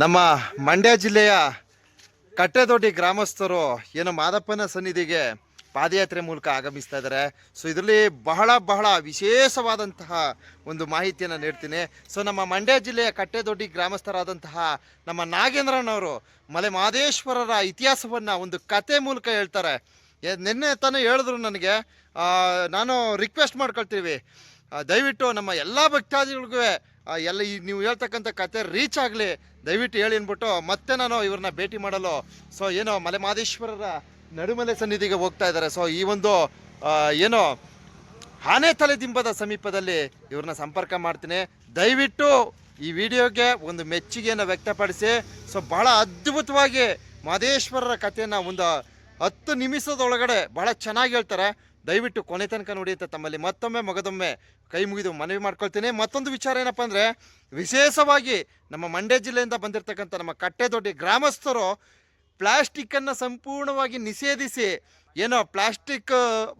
ನಮ್ಮ ಮಂಡ್ಯ ಜಿಲ್ಲೆಯ ಕಟ್ಟೆದೊಡ್ಡಿ ಗ್ರಾಮಸ್ಥರು ಏನು ಮಾದಪ್ಪನ ಸನ್ನಿಧಿಗೆ ಪಾದಯಾತ್ರೆ ಮೂಲಕ ಆಗಮಿಸ್ತಾ ಇದ್ದಾರೆ. ಸೊ ಇದರಲ್ಲಿ ಬಹಳ ಬಹಳ ವಿಶೇಷವಾದಂತಹ ಒಂದು ಮಾಹಿತಿಯನ್ನು ನೀಡ್ತೀನಿ. ಸೊ ನಮ್ಮ ಮಂಡ್ಯ ಜಿಲ್ಲೆಯ ಕಟ್ಟೆದೊಡ್ಡಿ ಗ್ರಾಮಸ್ಥರಾದಂತಹ ನಮ್ಮ ನಾಗೇಂದ್ರನವರು ಮಲೆ ಮಾದೇಶ್ವರರ ಇತಿಹಾಸವನ್ನು ಒಂದು ಕತೆ ಮೂಲಕ ಹೇಳ್ತಾರೆ. ನಿನ್ನೆ ತಾನೇ ಹೇಳಿದ್ರು ನನಗೆ. ನಾನು ರಿಕ್ವೆಸ್ಟ್ ಮಾಡ್ಕೊಳ್ತೀವಿ. ದಯವಿಟ್ಟು ನಮ್ಮ ಎಲ್ಲ ಭಕ್ತಾದಿಗಳಿಗೂ ಎಲ್ಲ ಈ ನೀವು ಹೇಳ್ತಕ್ಕಂಥ ಕತೆ ರೀಚ್ ಆಗಲಿ. ದಯವಿಟ್ಟು ಹೇಳಿ ಅಂದ್ಬಿಟ್ಟು ಮತ್ತೆ ನಾನು ಇವ್ರನ್ನ ಭೇಟಿ ಮಾಡಲು, ಸೊ ಏನೋ ಮಲೆ ಮಹದೇಶ್ವರರ ನಡುಮಲೆ ಸನ್ನಿಧಿಗೆ ಹೋಗ್ತಾ ಇದ್ದಾರೆ. ಸೊ ಈ ಒಂದು ಏನೋ ಆನೆ ತಲೆ ದಿಂಬದ ಸಮೀಪದಲ್ಲಿ ಇವ್ರನ್ನ ಸಂಪರ್ಕ ಮಾಡ್ತೀನಿ. ದಯವಿಟ್ಟು ಈ ವಿಡಿಯೋಗೆ ಒಂದು ಮೆಚ್ಚುಗೆಯನ್ನು ವ್ಯಕ್ತಪಡಿಸಿ. ಸೊ ಬಹಳ ಅದ್ಭುತವಾಗಿ ಮಹದೇಶ್ವರರ ಕಥೆಯನ್ನು ಒಂದು ಹತ್ತು ನಿಮಿಷದೊಳಗಡೆ ಭಾಳ ಚೆನ್ನಾಗಿ ಹೇಳ್ತಾರೆ. ದಯವಿಟ್ಟು ಕೊನೆ ತನಕ ನೋಡಿ ಅಂತ ತಮ್ಮಲ್ಲಿ. ಮತ್ತೊಮ್ಮೆ ಮಗದೊಮ್ಮೆ ಕೈ ಮುಗಿದು ಮನವಿ ಮಾಡ್ಕೊಳ್ತೀನಿ. ಮತ್ತೊಂದು ವಿಚಾರ ಏನಪ್ಪ ಅಂದರೆ, ವಿಶೇಷವಾಗಿ ನಮ್ಮ ಮಂಡ್ಯ ಜಿಲ್ಲೆಯಿಂದ ಬಂದಿರತಕ್ಕಂಥ ನಮ್ಮ ಕಟ್ಟೆದೊಡ್ಡಿ ಗ್ರಾಮಸ್ಥರು ಪ್ಲಾಸ್ಟಿಕ್ಕನ್ನು ಸಂಪೂರ್ಣವಾಗಿ ನಿಷೇಧಿಸಿ ಏನೋ ಪ್ಲಾಸ್ಟಿಕ್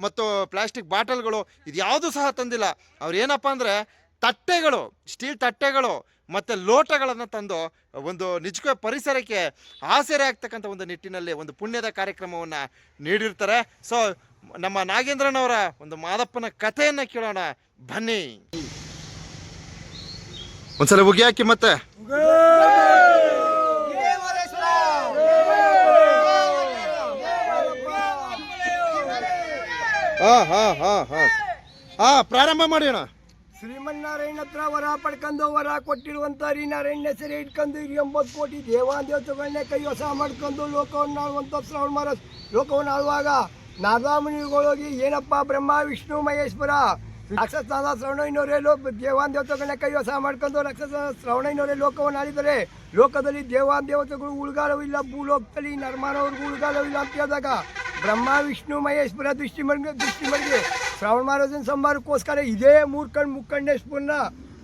ಮತ್ತು ಪ್ಲಾಸ್ಟಿಕ್ ಬಾಟಲ್ಗಳು ಇದು ಯಾವುದೂ ಸಹ ತಂದಿಲ್ಲ. ಅವ್ರು ಏನಪ್ಪ ಅಂದರೆ, ತಟ್ಟೆಗಳು ಸ್ಟೀಲ್ ತಟ್ಟೆಗಳು ಮತ್ತು ಲೋಟಗಳನ್ನು ತಂದು ಒಂದು ನಿಜಕ್ಕೂ ಪರಿಸರಕ್ಕೆ ಆಸರೆ ಆಗ್ತಕ್ಕಂಥ ಒಂದು ನಿಟ್ಟಿನಲ್ಲಿ ಒಂದು ಪುಣ್ಯದ ಕಾರ್ಯಕ್ರಮವನ್ನು ನೀಡಿರ್ತಾರೆ. ಸೊ ನಮ್ಮ ನಾಗೇಂದ್ರನವರ ಒಂದು ಮಾದಪ್ಪನ ಕಥೆಯನ್ನು ಕೇಳೋಣ. ಬನ್ನಿ. ಒಂದ್ಸಲ ಉಗಿ ಹಾಕಿ ಮತ್ತೆ. ಹಾ ಹಾ ಹಾ ಹಾ. ಹಾ ಪ್ರಾರಂಭ ಮಾಡೋಣ ಅಣ್ಣ. ಶ್ರೀಮನ್ನಾರಾಯಣ ಹತ್ರ ವರ ಪಡ್ಕೊಂಡು ವರ ಕೊಟ್ಟಿರುವಂತ ಹರಿನಾರಾಯಣ ಸೆರೆ ಇಟ್ಕೊಂಡು ಎಂಬತ್ತು ಕೋಟಿ ದೇವಾದೇವತೆಗಳನ್ನೇ ಕೈ ಹೊಸ ಮಾಡ್ಕೊಂಡು ಲೋಕವನ್ನು ಆಳುವಂತ ಶ್ರವಣ ಮಹಾರಾಜ್ ಲೋಕವನ್ನು ಆಳುವಾಗ ನಾದಾಮುನಿಗಳೋಗಿ ಏನಪ್ಪ ಬ್ರಹ್ಮ ವಿಷ್ಣು ಮಹೇಶ್ವರ ರಾಕ್ಷಸನಾದ ಶ್ರವಣಯ್ಯನವರೇ ಲೋ ದೇವಾನ್ ದೇವತೆಗಳನ್ನ ಕೈ ಹೊಸ ಮಾಡ್ಕೊಂಡು ರಾಕ್ಷಸ ಶ್ರವಣಯ್ಯನವರೇ ಲೋಕವನ್ನು ಆಳಿದರೆ ಲೋಕದಲ್ಲಿ ದೇವಾನ್ ದೇವತೆಗಳು ಉಳ್ಗಾಲವಿಲ್ಲ ಭೂಲೋಕದಲ್ಲಿ ನರ್ಮಾನವ್ರಿಗೂ ಉಳ್ಗಾಲವಿಲ್ಲ ಅಂತ ಹೇಳಿದಾಗ ಬ್ರಹ್ಮ ವಿಷ್ಣು ಮಹೇಶ್ವರ ದೃಷ್ಟಿ ಮರ್ಗ ದೃಷ್ಟಿ ಮರ್ಗೆ ಶ್ರಾವಣ ಮಹಾರಾಜನ ಸಂಬಾರಕ್ಕೋಸ್ಕರ ಇದೇ ಮೂರ್ಕಂಡ್ ಮುಕ್ಕಂಡೇಶ್ವರನ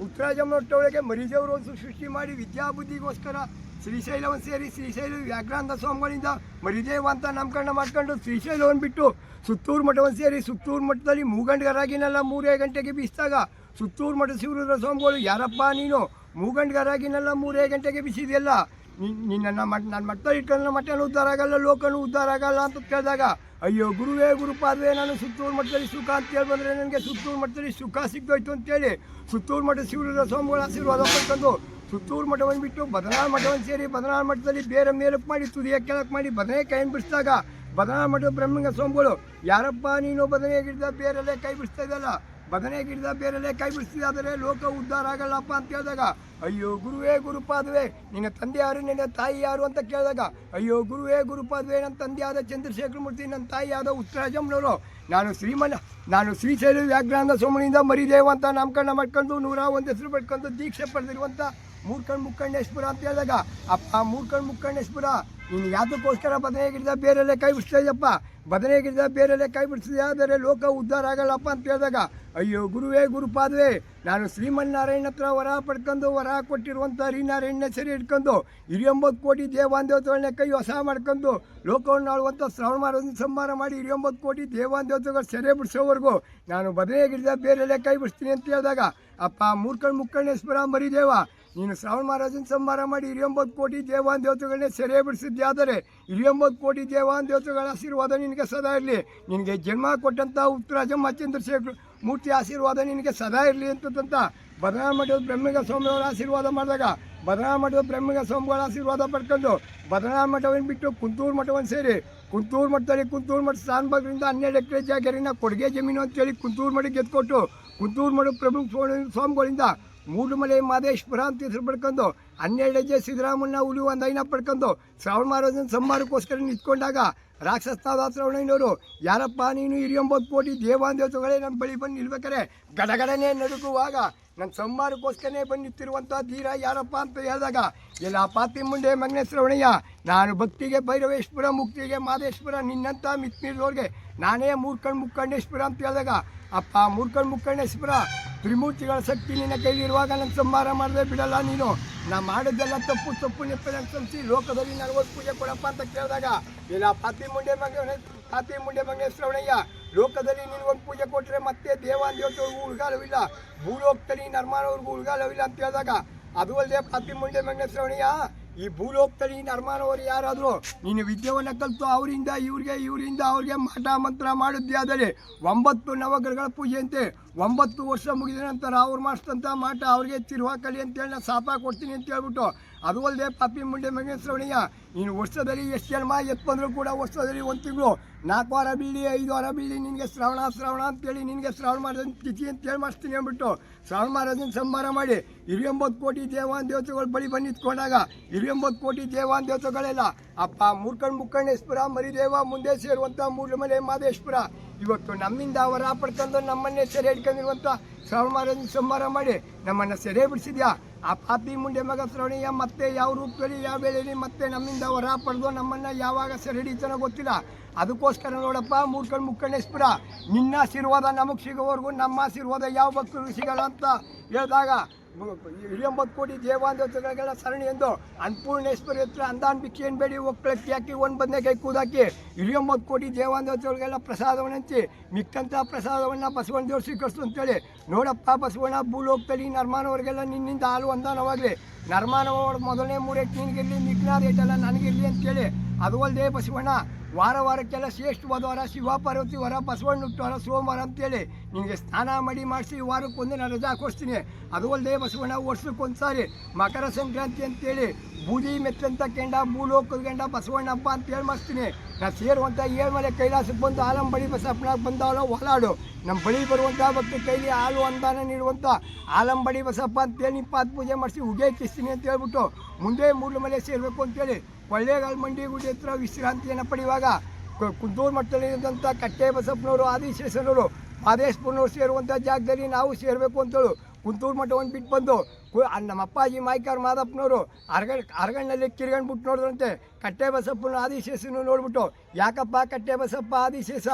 ಉತ್ತರಾಜಮ್ಮನೊಟ್ಟೊಳಗೆ ಮರಿದೇವರು ಒಂದು ಸೃಷ್ಟಿ ಮಾಡಿ ವಿದ್ಯಾಬುದ್ಧಿಗೋಸ್ಕರ ಶ್ರೀಶೈಲವನ್ನು ಸೇರಿ ಶ್ರೀಶೈಲ ವ್ಯಾಘ್ರಾಂತ ಸ್ವಾಮಿಗಳಿಂದ ಮರಿದೇವ ಅಂತ ನಾಮಕರಣ ಮಾಡ್ಕೊಂಡು ಶ್ರೀಶೈಲವನ್ನು ಬಿಟ್ಟು ಸುತ್ತೂರು ಮಠವನ್ನು ಸೇರಿ ಸುತ್ತೂರು ಮಠದಲ್ಲಿ ಮೂಗಂಡ್ಗರಾಗಿನಲ್ಲ ಮೂರೇ ಗಂಟೆಗೆ ಬೀಸಿದಾಗ ಸುತ್ತೂರು ಮಠ ಶಿವರುದ್ರ ಸ್ವಾಮಿಗಳು, ಯಾರಪ್ಪ ನೀನು? ಮೂಗಂಡ್ಗರಾಗಿನಲ್ಲ ಮೂರೇ ಗಂಟೆಗೆ ಬಿಸಿದೆಯಲ್ಲ? ನಿನ್ನ ಮಠ ನನ್ನ ಮಠದಲ್ಲಿ ಇಟ್ಕೊಂಡು ಮಠನ ಉದ್ಧಾರ ಆಗಲ್ಲ, ಲೋಕನು ಉದ್ಧಾರ ಆಗಲ್ಲ ಅಂತ ಕೇಳಿದಾಗ, ಅಯ್ಯೋ ಗುರುವೇ, ಗುರುಪಾದವೇ, ನಾನು ಸುತ್ತೂರು ಮಠದಲ್ಲಿ ಸುಖ ಅಂತ ಹೇಳಿ ಬಂದರೆ ನನಗೆ ಸುತ್ತೂರು ಮಠದಲ್ಲಿ ಸುಖ ಸಿಗ್ತೋಯ್ತು ಅಂತೇಳಿ ಸುತ್ತೂರು ಮಠ ಶಿವರುದ್ರ ಸ್ವಾಮಿಗಳ ಆಶೀರ್ವಾದ ಪಡ್ಕೊಂಡು ಸುತ್ತೂರು ಮಠವನ್ನು ಬಿಟ್ಟು ಬದನಾಳ ಮಠವನ್ನು ಸೇರಿ ಬದನಾಳ ಮಠದಲ್ಲಿ ಬೇರೆ ಮೇಲಕ್ಕೆ ಮಾಡಿ, ತುದಿಯ ಕೆಳಕ್ಕೆ ಮಾಡಿ, ಬದನೆ ಕೈಯನ್ನು ಬಿಡಿಸಿದಾಗ ಬದನಾಳ ಮಠದ ಬ್ರಹ್ಮಂಗ ಸ್ವಾಮಿಗಳು, ಯಾರಪ್ಪ, ನೀನು ಬದನೆ ಗಿಡದ ಬೇರಲ್ಲೇ ಕೈ ಬಿಡಿಸ್ತಾ ಇದಲ್ಲ ಬದನೆ ಗಿಡದ ಬೇರಲ್ಲೇ ಕೈ ಬಿಡಿಸ್ತಿದ್ದಾದರೆ ಲೋಕ ಉದ್ಧಾರ ಆಗಲ್ಲಪ್ಪ ಅಂತ ಹೇಳಿದಾಗ ಅಯ್ಯೋ, ಗುರುವೇ, ಗುರುಪಾದವೇ, ನಿನ್ನ ತಂದೆ ಯಾರು ನಿನ್ನ ತಾಯಿ ಯಾರು ಅಂತ ಕೇಳಿದಾಗ, ಅಯ್ಯೋ, ಗುರುವೇ, ಗುರುಪಾದವೇ, ನನ್ನ ತಂದೆ ಆದ ಚಂದ್ರಶೇಖರ ಮೂರ್ತಿ ನನ್ನ ತಾಯಿ ಆದ ಉತ್ತರಾಜಮ್ಮನವರು, ನಾನು ಶ್ರೀಮನ ನಾನು ಶ್ರೀಶೈಲ ವ್ಯಾಘ್ರಾಂತ ಸೋಮನಿಂದ ಮರಿದೇವ ಅಂತ ನಾಮಕರಣ ಮಾಡ್ಕೊಂಡು ನೂರ ಒಂದು ಹೆಸರು ಪಡ್ಕೊಂಡು ದೀಕ್ಷೆ ಪಡೆದಿರುವಂಥ ಮೂರ್ಕಂಡ್ ಮುಕ್ಕಣ್ಣೇಶ್ವರ ಅಂತ ಹೇಳಿದಾಗ, ಅಪ್ಪ ಮೂರ್ಕಂಡ್ ಮುಕ್ಕಣ್ಣೇಶ್ವರ, ನೀನು ಯಾವುದಕ್ಕೋಸ್ಕರ ಬದನೆ ಗಿಡದ ಬೇರೆಲ್ಲೇ ಕೈ ಬಿಡಿಸ್ತಾಯಪ್ಪ ಬದನೆ ಗಿಡದ ಬೇರೆಲ್ಲೇ ಕೈ ಬಿಡಿಸಿದೆ ಆದರೆ ಲೋಕ ಉದ್ಧಾರ ಆಗಲ್ಲಪ್ಪ ಅಂತ ಹೇಳಿದಾಗ, ಅಯ್ಯೋ, ಗುರುವೇ, ಗುರುಪಾದವೇ ನಾನು ಶ್ರೀಮನ್ನಾರಾಯಣ ಹತ್ರ ವರ ಪಡ್ಕೊಂಡು ವರ ಕೊಟ್ಟಿರುವಂಥ ಹರಿನಾರಾಯಣ ಸರಿ ಇಟ್ಕೊಂಡು ಹಿರಿಯೊಂಬತ್ತು ಕೋಟಿ ದೇವಾನ್ ದೇವತೆಗಳನ್ನ ಕೈ ಹೊಸ ಮಾಡ್ಕೊಂಡು ಲೋಕವನ್ನು ಆಳುವಂಥ ಶ್ರವಣ ಮಾಡೋದನ್ನು ಸಂಹಾರ ಮಾಡಿ ಹಿರಿಯೊಂಬತ್ತು ಕೋಟಿ ದೇವಾನ್ ದೇವತೆಗಳು ಸೆರೆ ಬಿಡಿಸೋವರೆಗೂ ನಾನು ಬದನೆ ಗಿಡದ ಬೇರೆಲ್ಲೇ ಕೈ ಬಿಡಿಸ್ತೀನಿ ಅಂತ ಹೇಳಿದಾಗ, ಅಪ್ಪ ಮೂರ್ಕಣ್ಣು ಮುಕ್ಕಣ್ಣೇಶ್ವರ ಮರಿದೇವ. ನೀನು ಶ್ರಾವಣ ಮಹಾರಾಜನ ಸಂಹಾರ ಮಾಡಿ ಹಿರಿಯೊಂಬತ್ತು ಕೋಟಿ ದೇವಾನ್ ದೇವತೆಗಳನ್ನೇ ಸೆರೆ ಬಿಡಿಸಿದ್ದಾದರೆ ಹಿರಿಯೊಂಬತ್ತು ಕೋಟಿ ದೇವಾನ್ ದೇವತೆಗಳ ಆಶೀರ್ವಾದ ನಿನಗೆ ಸದಾ ಇರಲಿ. ನಿನಗೆ ಜನ್ಮ ಕೊಟ್ಟಂಥ ಉತ್ತರಾಜ ಚಂದ್ರಶೇಖರ್ ಮೂರ್ತಿ ಆಶೀರ್ವಾದ ನಿನಗೆ ಸದಾ ಇರಲಿ ಅಂತಂತ ಬದನಾ ಮಠದ ಬ್ರಹ್ಮಿಗ ಸ್ವಾಮಿಯವರ ಆಶೀರ್ವಾದ ಮಾಡಿದಾಗ ಬದನಾ ಮಠದ ಬ್ರಹ್ಮಿಗ ಸ್ವಾಮಿಗಳ ಆಶೀರ್ವಾದ ಪಡ್ಕೊಂಡು ಬದನಾ ಮಠವನ್ನು ಬಿಟ್ಟು ಕುಂತೂರು ಮಠವನ್ನು ಸೇರಿ ಕುಂತೂರು ಮಠದಲ್ಲಿ ಕುಂತೂರು ಮಠ ಸ್ಥಾನಭಾಗದಿಂದ ಹನ್ನೆರಡು ಎಕರೆ ಜಾಗರಿನ ಕೊಡುಗೆ ಜಮೀನು ಅಂತೇಳಿ ಕುಂತೂರು ಮಠಕ್ಕೆ ಗೆದ್ಕೊಟ್ಟು ಕುಂತೂರು ಮಠ ಪ್ರಭು ಸ್ವಾಮಿ- ಸ್ವಾಮಿಗಳಿಂದ ಮೂಡುಮಲೆ ಮಾದೇಶ್ವರ ಅಂತ ಹೆಸರು ಪಡ್ಕೊಂಡು ಹನ್ನೆರಡು ಹೆಜ್ಜೆ ಸಿದ್ದರಾಮಣ್ಣ ಹುಲಿ ಒಂದು ಐನ ಪಡ್ಕೊಂಡು ಶ್ರಾವಣ ಮಹಾರಾಜನ ಸಂಹಾರಕ್ಕೋಸ್ಕರ ನಿಂತ್ಕೊಂಡಾಗ ರಾಕ್ಷಸನಾದ ಶ್ರವಣಯ್ಯನವರು ಯಾರಪ್ಪ ನೀನು ಹಿರಿಯೊಂಬತ್ತು ಕೋಟಿ ದೇವಾನ್ ದೇವತೆಗಳೇ ನಮ್ಮ ಬಳಿ ಬಂದು ನಿಲ್ಬೇಕಾರೆ? ಗಡಗಡನೆ ನಡುಗುವಾಗ ನನ್ನ ಸಂಹಾರಕ್ಕೋಸ್ಕರನೇ ಬಂದಿತ್ತಿರುವಂಥ ಧೀರ ಯಾರಪ್ಪ ಅಂತ ಹೇಳಿದಾಗ, ಎಲ್ಲ ಪಾತಿ ಮುಂಡೆ ಮಗ್ನೆ ಶ್ರವಣಯ್ಯ ನಾನು ಭಕ್ತಿಗೆ ಭೈರವೇಶ್ವರ, ಮುಕ್ತಿಗೆ ಮಾದೇಶ್ವರ ನಿನ್ನಂಥ ಮಿತ್ನಿರೋರಿಗೆ ನಾನೇ ಮೂರ್ಕಣ್ ಮುಕ್ಕಂಡೇಶ್ವರ ಅಂತ ಹೇಳಿದಾಗ, ಅಪ್ಪ ಮೂರ್ಕಣ್ ಮುಕ್ಕಂಡೇಶ್ವರ ತ್ರಿಮೂರ್ತಿಗಳ ಶಕ್ತಿ ನಿನ್ನ ಕೈಲಿರುವಾಗ ನನ್ನ ಸಂಹಾರ ಮಾಡದೆ ಬಿಡಲ್ಲ ನೀನು. ನಾ ಮಾಡಿದ್ದೆಲ್ಲ ತಪ್ಪು ತಪ್ಪು ನೆಪ್ಪೆ ಸಂಸಿ ಲೋಕದಲ್ಲಿ ನಾನು ಪೂಜೆ ಕೊಡಪ್ಪ ಅಂತ ಕೇಳಿದಾಗ, ಎಲ್ಲ ಪಾತಿ ಮುಂಡೆ ಮಗ ಪಾತಿ ಮುಂಡೆ ಮಗನೇ ಶ್ರವಣಯ್ಯ ಲೋಕದಲ್ಲಿ ನೀನು ಒಂದು ಪೂಜೆ ಕೊಟ್ಟರೆ ಮತ್ತೆ ದೇವಾನ್ ದೇವತೆಗಳಿಗೂ ಉಳ್ಗಾಲವಿಲ್ಲ ಭೂಲೋಕದಲ್ಲಿ ನರ್ಮಾನವ್ರಿಗೂ ಉಳ್ಗಾಲವಿಲ್ಲ ಅಂತ ಹೇಳಿದಾಗ, ಅದು ಅಲ್ಲದೆ ಪಾತಿ ಮುಂಡೆ ಮಗನೇ ಶ್ರವಣಯ್ಯ ಈ ಭೂಲೋಕದಲ್ಲಿ ನರ್ಮಾನವರು ಯಾರಾದರೂ, ನೀನು ವಿದ್ಯೆಯನ್ನು ಕಲಿತು ಅವರಿಂದ, ಇವ್ರಿಗೆ, ಇವರಿಂದ, ಅವ್ರಿಗೆ ಮಠ ಮಂತ್ರ ಮಾಡಿದ್ದೆ ಆದರೆ ಒಂಬತ್ತು ನವಗ್ರಹಗಳ ಪೂಜೆ ಅಂತೆ. ಒಂಬತ್ತು ವರ್ಷ ಮುಗಿದ ನಂತರ ಅವ್ರು ಮಾಡಿಸಿದಂಥ ಮಾಟ ಅವ್ರಿಗೆ ತಿರುವಾಕಲಿ ಅಂತೇಳಿ ನಾನು ಶಾಪ ಕೊಡ್ತೀನಿ ಅಂತ ಹೇಳ್ಬಿಟ್ಟು, ಅದು ಅಲ್ಲದೆ ಪಾಪಿ ಮುಂಡೆ ಮಗನ ಶ್ರವಣಿಯ ನೀನು ವರ್ಷದಲ್ಲಿ ಎಷ್ಟು ಜನ್ಮ ಎತ್ತು ಬಂದರೂ ಕೂಡ ವರ್ಷದಲ್ಲಿ ಒಂದು ತಿಂಗಳು. ನಾಲ್ಕು ವಾರ ಬೀಳಿ ಐದು ವಾರ ಬೀಳಿ ನಿನಗೆ ಶ್ರವಣ ಶ್ರವಣ ಅಂತೇಳಿ ನಿನಗೆ ಶ್ರಾವಣ ಮಾಡಿದ ತಿಥಿ ಅಂತೇಳಿ ಮಾಡಿಸ್ತೀನಿ ಅಂದ್ಬಿಟ್ಟು ಶ್ರವಣ ಮಹಾರಾಜನ ಸಂಹಾರ ಮಾಡಿ. ಹಿರಿಯೊಂಬತ್ತು ಕೋಟಿ ದೇವಾನ್ ದೇವತೆಗಳು ಬಳಿ ಬಂದು ನಿಂತ್ಕೊಂಡಾಗ ಹಿರಿಯೊಂಬತ್ತು ಕೋಟಿ ದೇವಾನ್ ದೇವತೆಗಳೆಲ್ಲ, ಅಪ್ಪ ಮೂರ್ಕಣ್ ಮುಕ್ಕಣ್ಣೇಶ್ವರ, ಮರಿದೇವ, ಮುಂದೆ ಸೇರುವಂಥ ಮೂರ್ಮಲೆ ಮಾದೇಶ್ವರ, ಇವತ್ತು ನಮ್ಮಿಂದ ಅವರ ಪಡ್ಕೊಂಡು ನಮ್ಮನ್ನೇ ಸೆರೆ ಹಿಡ್ಕೊಂಡಿರುವಂಥ ಶ್ರವಣ ಮಹಾರಾಜನ ಸಂಹಾರ ಮಾಡಿ. ನಮ್ಮನ್ನು ಸೆರೆ ಬಿಡಿಸಿದ್ಯಾ? ಆ ಪಾಪಿ ಮುಂಡೆ ಮಗ ಶ್ರವಣಿಯ ಮತ್ತೆ ಯಾವ ರೂಪದಲ್ಲಿ, ಯಾವ ವೇಳೆಯಲ್ಲಿ ಮತ್ತೆ ನಮ್ಮಿಂದ ಹೊರ ಪಡೆದು ನಮ್ಮನ್ನು ಯಾವಾಗ ಸೆರೆ ಹಿಡಿತಾನೋ ಗೊತ್ತಿಲ್ಲ. ಅದಕ್ಕೋಸ್ಕರ ನೋಡಪ್ಪ ಮೂರ್ಕಂಡು ಮುಕ್ಕಣ್ಣೇಶ್ವರ ನಿನ್ನ ಆಶೀರ್ವಾದ ನಮಗೆ ಸಿಗೋವರೆಗೂ ನಮ್ಮ ಆಶೀರ್ವಾದ ಯಾವ ಭಕ್ತರಿಗೂ ಸಿಗಲ್ಲ ಅಂತ ಹೇಳಿದಾಗ ಹಿರಿಯೊಂಬತ್ತು ಕೋಟಿ ದೇವಾಂದೇವತೆಗಳಿಗೆಲ್ಲ ಸರಣಿ ಎಂದು ಅನ್ನಪೂರ್ಣೇಶ್ವರಿ ಹತ್ರ ಅಂದಾನ್ ಬಿಕ್ಕಿ ಬೇಡಿ ಒಕ್ಕಳಕ್ಕೆ ಹಾಕಿ ಒಂದು ಕೈ ಕೂದಾಕಿ ಹಿರಿಯೊಂಬತ್ತು ಕೋಟಿ ದೇವಾಂಧಗಳಿಗೆಲ್ಲ ಪ್ರಸಾದವನ್ನು ಹಂಚಿ ಮಿಕ್ಕಂಥ ಪ್ರಸಾದವನ್ನು ಬಸವಣ್ಣ ದೇವ್ರು ಸ್ವೀಕರಿಸು ಅಂತೇಳಿ. ನೋಡಪ್ಪ ಬಸವಣ್ಣ, ಭೂಲೋಕದಲ್ಲಿ ನರ್ಮಾನವ್ರಿಗೆಲ್ಲ ನಿನ್ನಿಂದ ಹಾಲು ಅಂದಾನವಾಗಲಿ ನರ್ಮಾನವ್ರ ಮೊದಲನೇ ಮೂರಕ್ಕೆ ನಿನಗಿರಲಿ ಮಿಕ್ಕಿನ ರೇಟೆಲ್ಲ ನನಗಿರಲಿ ಅಂತೇಳಿ ಅದು ಅಲ್ಲದೆ ಬಸವಣ್ಣ, ವಾರ ವಾರಕ್ಕೆಲ್ಲ ಶ್ರೇಷ್ಠವಾದ ವಾರ, ಶಿವ, ಪಾರ್ವತಿ ವಾರ ಬಸವಣ್ಣ ಹುಟ್ಟುವಾರ ಸೋಮವಾರ ಅಂತೇಳಿ ನಿನಗೆ ಸ್ನಾನ ಮಾಡಿ ಮಾಡಿಸಿ ವಾರಕ್ಕೊಂದು ನಾನು ರಜಾ ಕೊಡ್ತೀನಿ ಅದು ಅಲ್ಲದೆ ಬಸವಣ್ಣ ವರ್ಷಕ್ಕೊಂದು ಸಾರಿ ಮಕರ ಸಂಕ್ರಾಂತಿ ಅಂತೇಳಿ ಬೂದಿ ಮೆತ್ತಂತ ಕೆಂಡ, ಭೂಲೋಕದ ಗಂಡ ಬಸವಣ್ಣ ಹಬ್ಬ ಅಂತೇಳಿ ಮಾಡಿಸ್ತೀನಿ. ನಾನು ಸೇರುವಂಥ ಏಳ್ಮಲೆ ಕೈಲಾಸಕ್ಕೆ ಬಂದು ಆಲಂಬಡಿ ಬಸಪ್ಪನಾಗ ಬಂದವಳ ಹೊಲಾಡು ನಮ್ಮ ಬಳಿ ಬರುವಂಥ ಭಕ್ತ ಕೈಲಿ ಹಾಲು ಅನುದಾನ ನೀಡುವಂಥ ಆಲಂಬಡಿ ಬಸಪ್ಪ ಅಂತೇಳಿ ಪಾದ ಪೂಜೆ ಮಾಡಿಸಿ ಉಗೆ ಕಿಸ್ತೀನಿ ಅಂತ ಹೇಳ್ಬಿಟ್ಟು ಮುಂದೆ ಮೂರು ಮಲೆ ಸೇರಬೇಕು ಅಂತೇಳಿ ಕೊಳ್ಳೇಗಾಲ ಮಂಡಿ ಗುಡಿ ಹತ್ರ ವಿಶ್ರಾಂತಿಯನ್ನು ಪಡೆಯುವಾಗ ಕುದ್ದೂರು ಮಟ್ಟದಲ್ಲಿದ್ದಂಥ ಕಟ್ಟೆ ಬಸಪ್ಪನವರು ಆದಿಶೇಷನವರು ಮಾದೇಶ್ಪುರ್ನವರು ಸೇರುವಂಥ ಜಾಗದಲ್ಲಿ ನಾವು ಸೇರಬೇಕು ಅಂತೇಳು ಕುಂತೂರು ಮಠವನ್ನು ಬಿಟ್ಟು ಬಂದು ನಮ್ಮ ಅಪ್ಪಾಜಿ, ಮಾಯ್ಕಾರ್ ಮಾದಪ್ಪನವರು ಅರಗಣ್ ಅರಗಣ್ಣಲ್ಲಿ ಕಿರ್ಗಂಡು ಬಿಟ್ಟು ನೋಡಿದ್ರಂತೆ. ಕಟ್ಟೆ ಬಸಪ್ಪನ ಆದಿಶೇಷನ ನೋಡ್ಬಿಟ್ಟು, ಯಾಕಪ್ಪ ಕಟ್ಟೆ ಬಸಪ್ಪ ಆದಿಶೇಷ?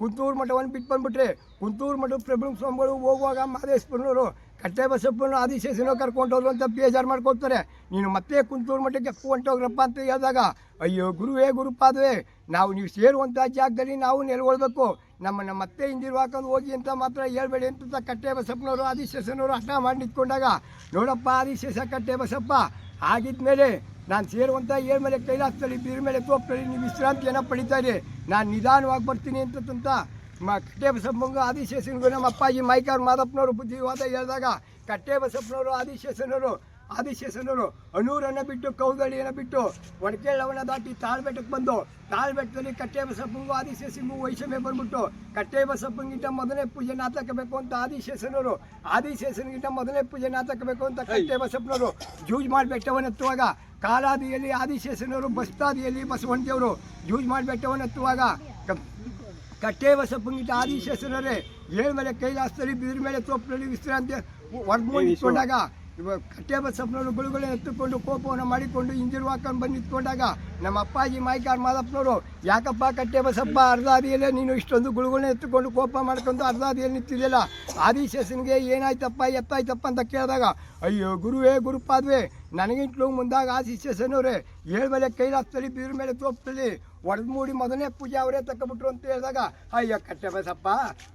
ಕುಂತೂರು ಮಠವನ್ನು ಬಿಟ್ಟು ಬಂದ್ಬಿಟ್ರೆ ಕುಂತೂರು ಮಠದ ಪ್ರಭು ಸ್ವಾಮಿಗಳು ಹೋಗುವಾಗ ಮಾದೇಶ್ವರನವರು ಕಟ್ಟೆ ಬಸಪ್ಪನ ಆದಿಶೇಷನ ಕರ್ಕೊಂಡು ಹೋದ್ರು ಅಂತ ಬೇಜಾರು ಮಾಡ್ಕೊಳ್ತಾರೆ. ನೀನು ಮತ್ತೆ ಕುಂತೂರು ಮಠಕ್ಕೆ ಹೊಂಟೋಗ್ರಪ್ಪ ಅಂತ ಹೇಳಿದಾಗ, ಅಯ್ಯೋ ಗುರುವೇ, ಗುರುಪಾದವೇ, ನಾವು ನೀವು ಸೇರುವಂಥ ಜಾಗದಲ್ಲಿ ನಾವು ನೆಲೆಗೊಳ್ಬೇಕು. ನಮ್ಮನ್ನು ಮತ್ತೆ ಹಿಂದಿರು ಹಾಕೊಂಡು ಹೋಗಿ ಅಂತ ಮಾತ್ರ ಹೇಳ್ಬೇಡಿ ಅಂತ ಕಟ್ಟೆ ಬಸಪ್ಪನವರು ಆದಿಶೇಷನವರು ಅಷ್ಟ ಮಾಡಿ ನಿಂತ್ಕೊಂಡಾಗ, ನೋಡಪ್ಪ ಆದಿಶೇಷ ಕಟ್ಟೆ ಬಸಪ್ಪ ಆಗಿದ್ಮೇಲೆ ನಾನು ಸೇರುವಂಥ ಏಳು ಮೇಲೆ ಕೈಲಾಸದಲ್ಲಿ ಬೀರ್ ಮೇಲೆ ತೋಪಲ್ಲಿ ನೀವು ವಿಶ್ರಾಂತಿಯನ್ನು ಪಡಿತಾ ಇದೆ ನಾನು ನಿಧಾನವಾಗಿ ಬರ್ತೀನಿ ಅಂತಂತ ಕಟ್ಟೆ ಬಸಪ್ಪಂಗ ಆದಿಶೇಷನಿಗೂ ನಮ್ಮ ಅಪ್ಪಾಜಿ ಮೈಕಾರ್ ಮಾದಪ್ಪನವರು ಬುದ್ಧಿವಾದ ಹೇಳಿದಾಗ ಕಟ್ಟೆ ಬಸಪ್ಪನವರು ಆದಿಶೇಷನವರು ಆದಿಶೇಷನವರು ಅನೂರನ್ನು ಬಿಟ್ಟು ಕೌದಳಿಯನ್ನು ಬಿಟ್ಟು ಒಡಕೇಳವನ್ನ ದಾಟಿ ತಾಳ್ಬೆಟ್ಟಕ್ಕೆ ಬಂದು ತಾಳ್ಬೆಟ್ಟದಲ್ಲಿ ಕಟ್ಟೆ ಬಸಪ್ಪಂಗೂ ಆದಿಶೇಷನಿಗೂ ವೈಷಮ್ಯ ಬಂದ್ಬಿಟ್ಟು ಕಟ್ಟೆ ಬಸಪ್ಪಂಗಿಂತ ಮೊದಲನೇ ಪೂಜೆ ನಾತಕಬೇಕು ಅಂತ ಆದಿಶೇಷನವರು ಆದಿಶೇಷನಿಗಿಂತ ಮೊದಲನೇ ಪೂಜೆ ನಾತಕಬೇಕು ಅಂತ ಕಟ್ಟೆ ಬಸಪ್ಪನವರು ಜೂಜ್ ಮಾಡಿ ಬೆಟ್ಟವನ್ನು ಹತ್ತುವಾಗ ಕಾಲಾದಿಯಲ್ಲಿ ಆದಿಶೇಷನವರು ಬಸ್ತಾದಿಯಲ್ಲಿ ಬಸವಣ್ಣ ದೇವರು ಜೂಜ್ ಮಾಡಿ ಬೆಟ್ಟವನ್ನು ಹತ್ತುವಾಗ ಕ- ಕಟ್ಟೆ ಬಸಪ್ಪಂಗಿಂತ ಆದಿಶೇಷನರೇ ಏಳು ಮೇಲೆ ಕೈಲಾಸದಲ್ಲಿ ಬಿದಿರ ಮೇಲೆ ತೋಪಿನಲ್ಲಿ ವಿಶ್ರಾಂತಿ ಹೊಡೆದು ಇಟ್ಕೊಂಡಾಗ ಇವ ಕಟ್ಟೆ ಬಸಪ್ಪನವರು ಗುಳುಗುಳೆ ಎತ್ತುಕೊಂಡು ಕೋಪವನ್ನು ಮಾಡಿಕೊಂಡು ಹಿಂದಿರು ಹಾಕೊಂಡು ಬಂದು ನಿಂತ್ಕೊಂಡಾಗ, ನಮ್ಮ ಅಪ್ಪಾಜಿ, ಮಾಯ್ಕಾರ್, ಮಾದಪ್ಪನವರು, ಯಾಕಪ್ಪ ಕಟ್ಟೆ ಬಸಪ್ಪ ಅರ್ಧ ಹಾದಿಯಲ್ಲೇ ನೀನು ಇಷ್ಟೊಂದು ಗುಳುಗಳನ್ನ ಎತ್ತುಕೊಂಡು ಕೋಪ ಮಾಡ್ಕೊಂಡು ಅರ್ಧ ನಿಂತಿದ್ದಿಲ್ಲ ಆದಿಶೇಷನಿಗೆ ಏನಾಯ್ತಪ್ಪ, ಎತ್ತಾಯ್ತಪ್ಪ ಅಂತ ಕೇಳಿದಾಗ, ಅಯ್ಯೋ ಗುರುವೇ, ಗುರುಪಾದ್ವೇ, ನನಗಿಂತಲೂ ಮುಂದಾಗ ಆದಿಶೇಷನವರೇ ಏಳು ಮೇಲೆ ಕೈಲಾಸದಲ್ಲಿ ಬೀರ್ ಮೇಲೆ ತೋಪದಲ್ಲಿ ಒಡೆದು ಮೂಡಿ ಮೊದಲನೇ ಪೂಜೆ ಅವರೇ ತಕ್ಕಬಿಟ್ರು ಅಂತ ಹೇಳಿದಾಗ, ಅಯ್ಯೋ ಕಟ್ಟೆ ಬಸಪ್ಪ